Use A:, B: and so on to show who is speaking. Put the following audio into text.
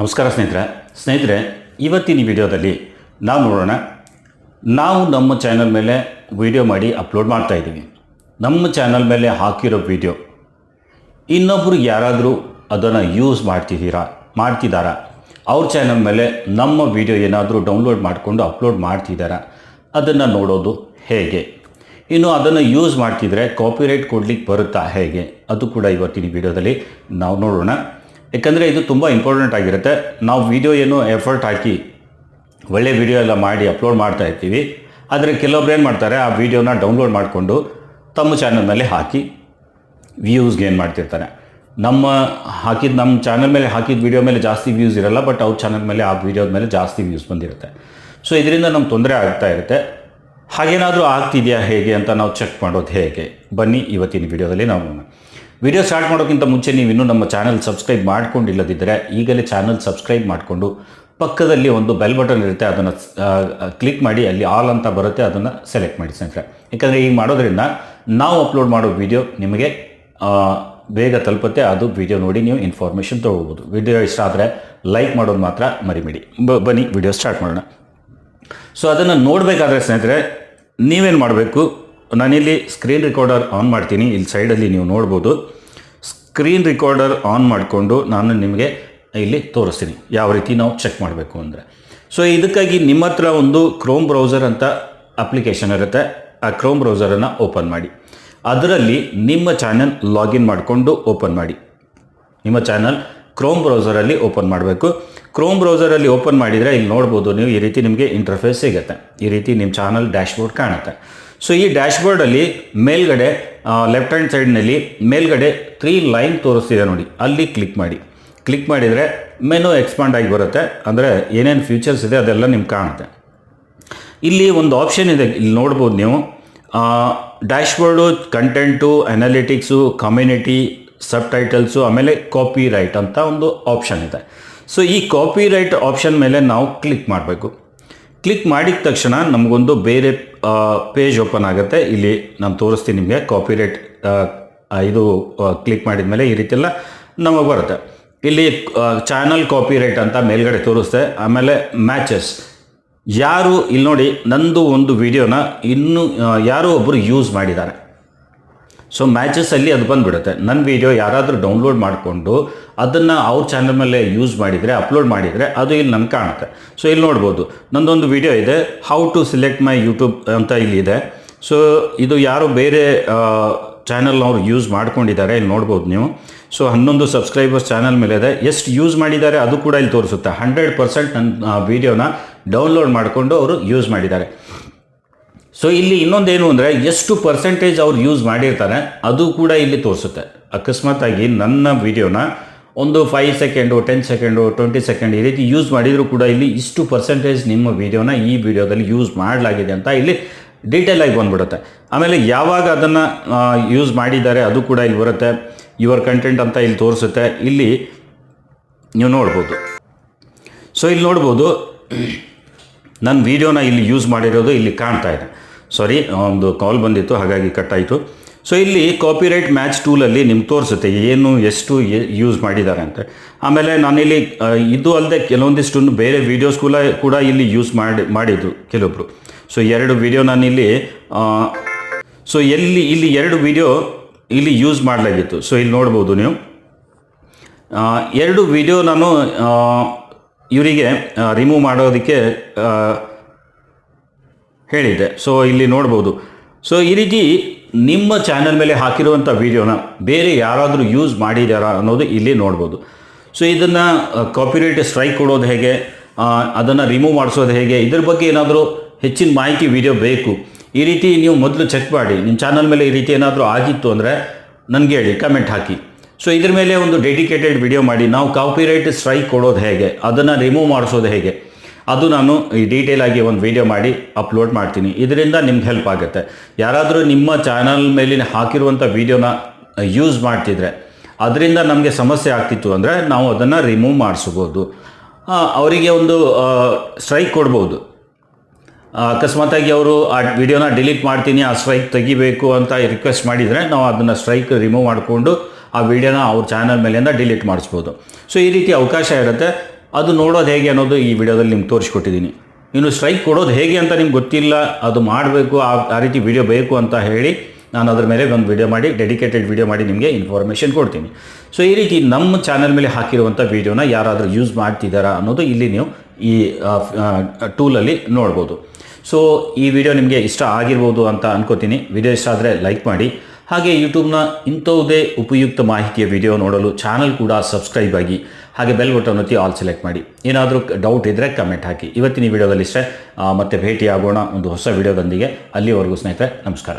A: ನಮಸ್ಕಾರ ಸ್ನೇಹಿತರೆ. ಸ್ನೇಹಿತರೆ, ಇವತ್ತಿನ ವಿಡಿಯೋದಲ್ಲಿ ನಾವು ನೋಡೋಣ, ನಾವು ನಮ್ಮ ಚಾನಲ್ ಮೇಲೆ ವಿಡಿಯೋ ಮಾಡಿ ಅಪ್ಲೋಡ್ ಮಾಡ್ತಾ ಇದ್ದೀವಿ. ನಮ್ಮ ಚಾನಲ್ ಮೇಲೆ ಹಾಕಿರೋ ವಿಡಿಯೋ. ಇನ್ನೊಬ್ಬರು ಯಾರಾದರೂ ಅದನ್ನು ಯೂಸ್ ಮಾಡ್ತಿದ್ದೀರಾ, ಮಾಡ್ತಿದ್ದಾರಾ? ಅವ್ರ ಚಾನಲ್ ಮೇಲೆ ನಮ್ಮ ವಿಡಿಯೋ ಏನಾದರೂ ಡೌನ್ಲೋಡ್ ಮಾಡಿಕೊಂಡು ಅಪ್ಲೋಡ್ ಮಾಡ್ತಿದ್ದಾರಾ? ಅದನ್ನು ನೋಡೋದು ಹೇಗೆ? ಇನ್ನು ಅದನ್ನು ಯೂಸ್ ಮಾಡ್ತಿದ್ರೆ ಕಾಪಿರೈಟ್ ಕೊಡ್ಲಿಕ್ಕೆ ಬರುತ್ತಾ ಹೇಗೆ? ಅದು ಕೂಡ ಇವತ್ತಿನ ವಿಡಿಯೋದಲ್ಲಿ ನಾವು ನೋಡೋಣ. ಯಾಕಂದರೆ ಇದು ತುಂಬ ಇಂಪಾರ್ಟೆಂಟ್ ಆಗಿರುತ್ತೆ. ನಾವು ವಿಡಿಯೋ ಏನು ಎಫರ್ಟ್ ಹಾಕಿ ಒಳ್ಳೆ ವಿಡಿಯೋ ಎಲ್ಲ ಮಾಡಿ ಅಪ್ಲೋಡ್ ಮಾಡ್ತಾ ಇರ್ತೀವಿ. ಆದರೆ ಕೆಲವೊಬ್ರು ಏನು ಮಾಡ್ತಾರೆ, ಆ ವಿಡಿಯೋನ ಡೌನ್ಲೋಡ್ ಮಾಡಿಕೊಂಡು ತಮ್ಮ ಚಾನಲ್ನಲ್ಲಿ ಹಾಕಿ ವ್ಯೂಸ್ಗೆ ಏನು ಮಾಡ್ತಿರ್ತಾರೆ. ನಮ್ಮ ಹಾಕಿದ ನಮ್ಮ ಚಾನಲ್ ಮೇಲೆ ಹಾಕಿದ ವಿಡಿಯೋ ಮೇಲೆ ಜಾಸ್ತಿ ವ್ಯೂಸ್ ಇರಲ್ಲ ಬಟ್ ಅವ್ರ ಚಾನಲ್ ಮೇಲೆ ಆ ವಿಡಿಯೋದ ಮೇಲೆ ಜಾಸ್ತಿ ವ್ಯೂಸ್ ಬಂದಿರುತ್ತೆ. ಸೊ ಇದರಿಂದ ನಮ್ಗೆ ತೊಂದರೆ ಆಗ್ತಾ ಇರುತ್ತೆ. ಹಾಗೇನಾದರೂ ಆಗ್ತಿದೆಯಾ ಹೇಗೆ ಅಂತ ನಾವು ಚೆಕ್ ಮಾಡೋದು ಹೇಗೆ? ಬನ್ನಿ ಇವತ್ತಿನ ವಿಡಿಯೋದಲ್ಲಿ ನಾವು ವಿಡಿಯೋ ಸ್ಟಾರ್ಟ್ ಮಾಡೋಕ್ಕಿಂತ ಮುಂಚೆ ನೀವು ಇನ್ನೂ ನಮ್ಮ ಚಾನಲ್ ಸಬ್ಸ್ಕ್ರೈಬ್ ಮಾಡ್ಕೊಂಡಿಲ್ಲದಿದ್ದರೆ ಈಗಲೇ ಚಾನಲ್ ಸಬ್ಸ್ಕ್ರೈಬ್ ಮಾಡಿಕೊಂಡು ಪಕ್ಕದಲ್ಲಿ ಒಂದು ಬೆಲ್ ಬಟನ್ ಇರುತ್ತೆ, ಅದನ್ನು ಕ್ಲಿಕ್ ಮಾಡಿ ಅಲ್ಲಿ ಆಲ್ ಅಂತ ಬರುತ್ತೆ, ಅದನ್ನು ಸೆಲೆಕ್ಟ್ ಮಾಡಿ ಸ್ನೇಹಿತರೆ. ಯಾಕಂದರೆ ಈಗ ಮಾಡೋದ್ರಿಂದ ನಾವು ಅಪ್ಲೋಡ್ ಮಾಡೋ ವಿಡಿಯೋ ನಿಮಗೆ ಬೇಗ ತಲುಪುತ್ತೆ, ಅದು ವಿಡಿಯೋ ನೋಡಿ ನೀವು ಇನ್ಫಾರ್ಮೇಷನ್ ತೊಗೋಬೋದು ವಿಡಿಯೋ ಇಷ್ಟ ಆದರೆ ಲೈಕ್ ಮಾಡೋದು ಮಾತ್ರ ಮರಿಬೇಡಿ. ಬನ್ನಿ, ವಿಡಿಯೋ ಸ್ಟಾರ್ಟ್ ಮಾಡೋಣ. ಸೊ ಅದನ್ನು ನೋಡಬೇಕಾದ್ರೆ ಸ್ನೇಹಿತರೆ, ನೀವೇನು ಮಾಡಬೇಕು? ನಾನಿಲ್ಲಿ ಸ್ಕ್ರೀನ್ ರೆಕಾರ್ಡರ್ ಆನ್ ಮಾಡ್ತೀನಿ. ಇಲ್ಲಿ ಸೈಡಲ್ಲಿ ನೀವು ನೋಡ್ಬೋದು. ಸ್ಕ್ರೀನ್ ರೆಕಾರ್ಡರ್ ಆನ್ ಮಾಡಿಕೊಂಡು ನಾನು ನಿಮಗೆ ಇಲ್ಲಿ ತೋರಿಸ್ತೀನಿ. ಯಾವ ರೀತಿ ನಾವು ಚೆಕ್ ಮಾಡಬೇಕು ಅಂದರೆ. ಸೊ ಇದಕ್ಕಾಗಿ ನಿಮ್ಮ ಹತ್ರ ಒಂದು ಕ್ರೋಮ್ ಬ್ರೌಸರ್ ಅಂತ ಅಪ್ಲಿಕೇಶನ್ ಇರುತ್ತೆ. ಆ ಕ್ರೋಮ್ ಬ್ರೌಸರನ್ನು ಓಪನ್ ಮಾಡಿ. ಅದರಲ್ಲಿ ನಿಮ್ಮ ಚಾನಲ್ ಲಾಗಿನ್ ಮಾಡಿಕೊಂಡು ಓಪನ್ ಮಾಡಿ. ನಿಮ್ಮ ಚಾನಲ್ ಕ್ರೋಮ್ ಬ್ರೌಸರಲ್ಲಿ ಓಪನ್ ಮಾಡಬೇಕು. ಕ್ರೋಮ್ ಬ್ರೌಸರಲ್ಲಿ ಓಪನ್ ಮಾಡಿದರೆ ಇಲ್ಲಿ ನೋಡ್ಬೋದು ನೀವು ಈ ರೀತಿ ನಿಮಗೆ ಇಂಟರ್ಫೇಸ್ ಸಿಗುತ್ತೆ. ಈ ರೀತಿ ನಿಮ್ಮ ಚಾನಲ್ ಡ್ಯಾಶ್ಬೋರ್ಡ್ ಕಾಣುತ್ತೆ. ಸೊ ಈ ಡ್ಯಾಶ್ಬೋರ್ಡಲ್ಲಿ ಮೇಲ್ಗಡೆ ಲೆಫ್ಟ್ ಹ್ಯಾಂಡ್ ಸೈಡ್ನಲ್ಲಿ ಮೇಲ್ಗಡೆ ತ್ರೀ ಲೈನ್ ತೋರಿಸ್ತಿದೆ ನೋಡಿ. ಅಲ್ಲಿ ಕ್ಲಿಕ್ ಮಾಡಿ. ಕ್ಲಿಕ್ ಮಾಡಿದರೆ ಮೆನು ಎಕ್ಸ್ಪಾಂಡ್ ಆಗಿ ಬರುತ್ತೆ. ಅಂದರೆ ಏನೇನು ಫ್ಯೂಚರ್ಸ್ ಇದೆ ಅದೆಲ್ಲ ನಿಮ್ಗೆ ಕಾಣುತ್ತೆ. ಇಲ್ಲಿ ಒಂದು ಆಪ್ಷನ್ ಇದೆ. ಇಲ್ಲಿ ನೋಡ್ಬೋದು ನೀವು. Dashboard content analytics community sub titles ಆಮೇಲೆ ಕಾಪಿ ರೈಟ್ ಅಂತ ಒಂದು ಆಪ್ಷನ್ ಇದೆ. ಸೊ ಈ ಕಾಪಿ ರೈಟ್ ಆಪ್ಷನ್ ಮೇಲೆ ನಾವು ಕ್ಲಿಕ್ ಮಾಡಬೇಕು. ಕ್ಲಿಕ್ ಮಾಡಿದ ತಕ್ಷಣ ನಮಗೊಂದು ಬೇರೆ ಪೇಜ್ ಓಪನ್ ಆಗುತ್ತೆ. ಇಲ್ಲಿ ನಾನು ತೋರಿಸ್ತೀನಿ ನಿಮಗೆ. ಕಾಪಿ ರೈಟ್ ಇದು ಕ್ಲಿಕ್ ಮಾಡಿದ ಮೇಲೆ ಈ ರೀತಿಯೆಲ್ಲ ನಮಗೆ ಬರುತ್ತೆ. ಇಲ್ಲಿ ಚಾನಲ್ ಕಾಪಿ ರೈಟ್ ಅಂತ ಮೇಲ್ಗಡೆ ತೋರಿಸ್ತೆ ಆಮೇಲೆ ಮ್ಯಾಚಸ್ ಯಾರು ಇಲ್ಲಿ ನೋಡಿ ನಂದು ಒಂದು ವಿಡಿಯೋನ ಇನ್ನೂ ಯಾರೋ ಒಬ್ಬರು ಯೂಸ್ ಮಾಡಿದ್ದಾರೆ. ಸೊ ಮ್ಯಾಚಸ್ಸಲ್ಲಿ ಅದು ಬಂದುಬಿಡುತ್ತೆ. ನನ್ನ ವಿಡಿಯೋ ಯಾರಾದರೂ ಡೌನ್ಲೋಡ್ ಮಾಡಿಕೊಂಡು ಅದನ್ನು ಅವ್ರ ಚಾನಲ್ ಮೇಲೆ ಯೂಸ್ ಮಾಡಿದರೆ ಅಪ್ಲೋಡ್ ಮಾಡಿದರೆ ಅದು ಇಲ್ಲಿ ನನ್ಗೆ ಕಾಣುತ್ತೆ. ಸೊ ಇಲ್ಲಿ ನೋಡ್ಬೋದು. ನಂದೊಂದು ವಿಡಿಯೋ ಇದೆ how to select my YouTube ಅಂತ ಇಲ್ಲಿದೆ ಸೊ ಇದು ಯಾರು ಬೇರೆ ಚಾನಲ್ನವ್ರು ಯೂಸ್ ಮಾಡ್ಕೊಂಡಿದ್ದಾರೆ ಇಲ್ಲಿ ನೋಡ್ಬೋದು ನೀವು. ಸೊ ಹನ್ನೊಂದು ಸಬ್ಸ್ಕ್ರೈಬರ್ಸ್ ಚಾನಲ್ ಮೇಲೆ ಇದೆ. ಎಷ್ಟು ಯೂಸ್ ಮಾಡಿದ್ದಾರೆ ಅದು ಕೂಡ ಇಲ್ಲಿ ತೋರಿಸುತ್ತೆ. ಹಂಡ್ರೆಡ್ ಪರ್ಸೆಂಟ್ ನನ್ನ ವಿಡಿಯೋನ ಡೌನ್ಲೋಡ್ ಮಾಡಿಕೊಂಡು ಅವರು ಯೂಸ್ ಮಾಡಿದ್ದಾರೆ. ಸೊ ಇಲ್ಲಿ ಇನ್ನೊಂದೇನು ಅಂದರೆ ಎಷ್ಟು ಪರ್ಸೆಂಟೇಜ್ ಅವ್ರು ಯೂಸ್ ಮಾಡಿರ್ತಾರೆ, ಅದು ಕೂಡ ಇಲ್ಲಿ ತೋರಿಸುತ್ತೆ. ಅಕಸ್ಮಾತಾಗಿ ನನ್ನ ವಿಡಿಯೋನ ಒಂದು five second ten second twenty second ಈ ರೀತಿ ಯೂಸ್ ಮಾಡಿದರೂ ಕೂಡ ಇಲ್ಲಿ ಇಷ್ಟು ಪರ್ಸೆಂಟೇಜ್ ನಿಮ್ಮ ವಿಡಿಯೋನ ಈ ವಿಡಿಯೋದಲ್ಲಿ ಯೂಸ್ ಮಾಡಲಾಗಿದೆ ಅಂತ ಇಲ್ಲಿ ಡೀಟೇಲ್ ಆಗಿ ಬಂದ್ಬಿಡುತ್ತೆ. ಆಮೇಲೆ ಯಾವಾಗ ಅದನ್ನು ಯೂಸ್ ಮಾಡಿದ್ದಾರೆ ಅದು ಕೂಡ ಇಲ್ಲಿ ಬರುತ್ತೆ. ಯುವರ್ ಕಂಟೆಂಟ್ ಅಂತ ಇಲ್ಲಿ ತೋರಿಸುತ್ತೆ. ಇಲ್ಲಿ ನೀವು ನೋಡ್ಬೋದು. ಸೊ ಇಲ್ಲಿ ನೋಡ್ಬೋದು, ನನ್ನ ವೀಡಿಯೋನ ಇಲ್ಲಿ ಯೂಸ್ ಮಾಡಿರೋದು ಇಲ್ಲಿ ಕಾಣ್ತಾ ಇದೆ. ಸಾರಿ ಒಂದು ಕಾಲ್ ಬಂದಿತ್ತು, ಹಾಗಾಗಿ ಕಟ್ ಆಯಿತು ಸೊ ಇಲ್ಲಿ ಕಾಪಿರೈಟ್ ಮ್ಯಾಚ್ ಟೂಲಲ್ಲಿ ನಿಮ್ಗೆ ತೋರಿಸುತ್ತೆ, ಏನು, ಎಷ್ಟು ಯೂಸ್ ಮಾಡಿದ್ದಾರೆ ಅಂತ. ಆಮೇಲೆ ನಾನಿಲ್ಲಿ ಇದು ಅಲ್ಲದೆ ಕೆಲವೊಂದಿಷ್ಟು ಬೇರೆ ವೀಡಿಯೋಸ್ ಕೂಡ ಕೂಡ ಇಲ್ಲಿ ಯೂಸ್ ಮಾಡಿ ಮಾಡಿದ್ರು ಕೆಲವೊಬ್ರು. ಸೊ ಎರಡು ವಿಡಿಯೋ ನಾನಿಲ್ಲಿ ಸೊ ಎಲ್ಲಿ, ಇಲ್ಲಿ ಎರಡು ವಿಡಿಯೋ ಇಲ್ಲಿ ಯೂಸ್ ಮಾಡಲಾಗಿತ್ತು. ಸೊ ಇಲ್ಲಿ ನೋಡ್ಬೋದು ನೀವು. ಎರಡು ವಿಡಿಯೋ ನಾನು ಇವರಿಗೆ ರಿಮೂವ್ ಮಾಡೋದಕ್ಕೆ ಆ, ಹೇಳಿದ್ದೆ. ಸೊ ಇಲ್ಲಿ ನೋಡ್ಬೋದು. ಸೊ ಈ ರೀತಿ ನಿಮ್ಮ ಚಾನಲ್ ಮೇಲೆ ಹಾಕಿರುವಂಥ ವಿಡಿಯೋನ ಬೇರೆ ಯಾರಾದರೂ ಯೂಸ್ ಮಾಡಿದಾರಾ ಅನ್ನೋದು ಇಲ್ಲಿ ನೋಡ್ಬೋದು. ಸೊ ಇದನ್ನು ಕಾಪಿರೈಟ್ ಸ್ಟ್ರೈಕ್ ಕೊಡೋದು ಹೇಗೆ ಅದನ್ನು ರಿಮೂವ್ ಮಾಡಿಸೋದು ಹೇಗೆ ಇದ್ರ ಬಗ್ಗೆ ಏನಾದರೂ ಹೆಚ್ಚಿನ ಮಾಹಿತಿ ವಿಡಿಯೋ ಬೇಕು. ಈ ರೀತಿ ನೀವು ಮೊದಲು ಚೆಕ್ ಮಾಡಿ. ನಿಮ್ಮ ಚಾನಲ್ ಮೇಲೆ ಈ ರೀತಿ ಏನಾದರೂ ಆಗಿತ್ತು ಅಂದರೆ ನನಗೆ ಹೇಳಿ ಕಮೆಂಟ್ ಹಾಕಿ. ಸೊ ಇದ್ರ ಮೇಲೆ ಒಂದು ಡೆಡಿಕೇಟೆಡ್ ವಿಡಿಯೋ ಮಾಡಿ. ನಾವು ಕಾಪಿರೈಟ್ ಸ್ಟ್ರೈಕ್ ಕೊಡೋದು ಹೇಗೆ ಅದನ್ನು ರಿಮೂವ್ ಮಾಡಿಸೋದು ಹೇಗೆ. ಅದು ನಾನು ಈ ಡೀಟೇಲ್ ಆಗಿ ಒಂದು ವಿಡಿಯೋ ಮಾಡಿ ಅಪ್ಲೋಡ್ ಮಾಡ್ತೀನಿ. ಇದರಿಂದ ನಿಮ್ಗೆ ಹೆಲ್ಪ್ ಆಗುತ್ತೆ. ಯಾರಾದರೂ ನಿಮ್ಮ ಚಾನಲ್ ಮೇಲಿನ ಹಾಕಿರುವಂಥ ವಿಡಿಯೋನ ಯೂಸ್ ಮಾಡ್ತಿದ್ರೆ, ಅದರಿಂದ ನಮಗೆ ಸಮಸ್ಯೆ ಆಗ್ತಿತ್ತು ಅಂದರೆ ನಾವು ಅದನ್ನು ರಿಮೂವ್ ಮಾಡಿಸ್ಬೋದು. ಅವರಿಗೆ ಒಂದು ಸ್ಟ್ರೈಕ್ ಕೊಡ್ಬೋದು. ಅಕಸ್ಮಾತಾಗಿ ಅವರು ಆ ವಿಡಿಯೋನ ಡಿಲೀಟ್ ಮಾಡ್ತೀನಿ, ಆ ಸ್ಟ್ರೈಕ್ ತೆಗಿಬೇಕು ಅಂತ ರಿಕ್ವೆಸ್ಟ್ ಮಾಡಿದರೆ ನಾವು ಅದನ್ನು ಸ್ಟ್ರೈಕ್ ರಿಮೂವ್ ಮಾಡಿಕೊಂಡು ಆ ವಿಡಿಯೋನ ಅವ್ರ ಚಾನಲ್ ಮೇಲಿಂದ ಡಿಲೀಟ್ ಮಾಡಿಸ್ಬೋದು. ಸೊ ಈ ರೀತಿ ಅವಕಾಶ ಇರುತ್ತೆ. ಅದು ನೋಡೋದು ಹೇಗೆ ಅನ್ನೋದು ಈ ವಿಡಿಯೋದಲ್ಲಿ ನಿಮ್ಗೆ ತೋರಿಸ್ಕೊಟ್ಟಿದ್ದೀನಿ. ಇನ್ನು ಸ್ಟ್ರೈಕ್ ಕೊಡೋದು ಹೇಗೆ ಅಂತ ನಿಮ್ಗೆ ಗೊತ್ತಿಲ್ಲ, ಅದು ಮಾಡಬೇಕು, ಆ ಆ ರೀತಿ ವಿಡಿಯೋ ಬೇಕು ಅಂತ ಹೇಳಿ ನಾನು ಅದ್ರ ಮೇಲೆ ಒಂದು ವಿಡಿಯೋ ಮಾಡಿ ಡೆಡಿಕೇಟೆಡ್ ವಿಡಿಯೋ ಮಾಡಿ ನಿಮಗೆ ಇನ್ಫಾರ್ಮೇಷನ್ ಕೊಡ್ತೀನಿ. ಸೊ ಈ ರೀತಿ ನಮ್ಮ ಚಾನಲ್ ಮೇಲೆ ಹಾಕಿರುವಂಥ ವಿಡಿಯೋನ ಯಾರಾದರೂ ಯೂಸ್ ಮಾಡ್ತಿದ್ದಾರಾ ಅನ್ನೋದು ಇಲ್ಲಿ ನೀವು ಈ ಟೂಲಲ್ಲಿ ನೋಡ್ಬೋದು. ಸೊ ಈ ವಿಡಿಯೋ ನಿಮಗೆ ಇಷ್ಟ ಆಗಿರ್ಬೋದು ಅಂತ ಅನ್ಕೋತೀನಿ. ವಿಡಿಯೋ ಇಷ್ಟ ಆದರೆ ಲೈಕ್ ಮಾಡಿ. ಹಾಗೆ ಯೂಟ್ಯೂಬ್ನ ಇಂಥವುದೇ ಉಪಯುಕ್ತ ಮಾಹಿತಿಯ ವಿಡಿಯೋ ನೋಡಲು ಚಾನಲ್ ಕೂಡ ಸಬ್ಸ್ಕ್ರೈಬ್ ಆಗಿ ಹಾಗೆ ಬೆಲ್ ಬಟನ್ ಒತ್ತಿ ಆಲ್ ಸೆಲೆಕ್ಟ್ ಮಾಡಿ. ಏನಾದರೂ ಡೌಟ್ ಇದ್ದರೆ ಕಮೆಂಟ್ ಹಾಕಿ. ಇವತ್ತಿನ ವಿಡಿಯೋದಲ್ಲಿ ಇಷ್ಟೇ ಮತ್ತೆ ಭೇಟಿಯಾಗೋಣ ಒಂದು ಹೊಸ ವಿಡಿಯೋದೊಂದಿಗೆ ಅಲ್ಲಿವರೆಗೂ ಸ್ನೇಹಿತರೆ, ನಮಸ್ಕಾರ.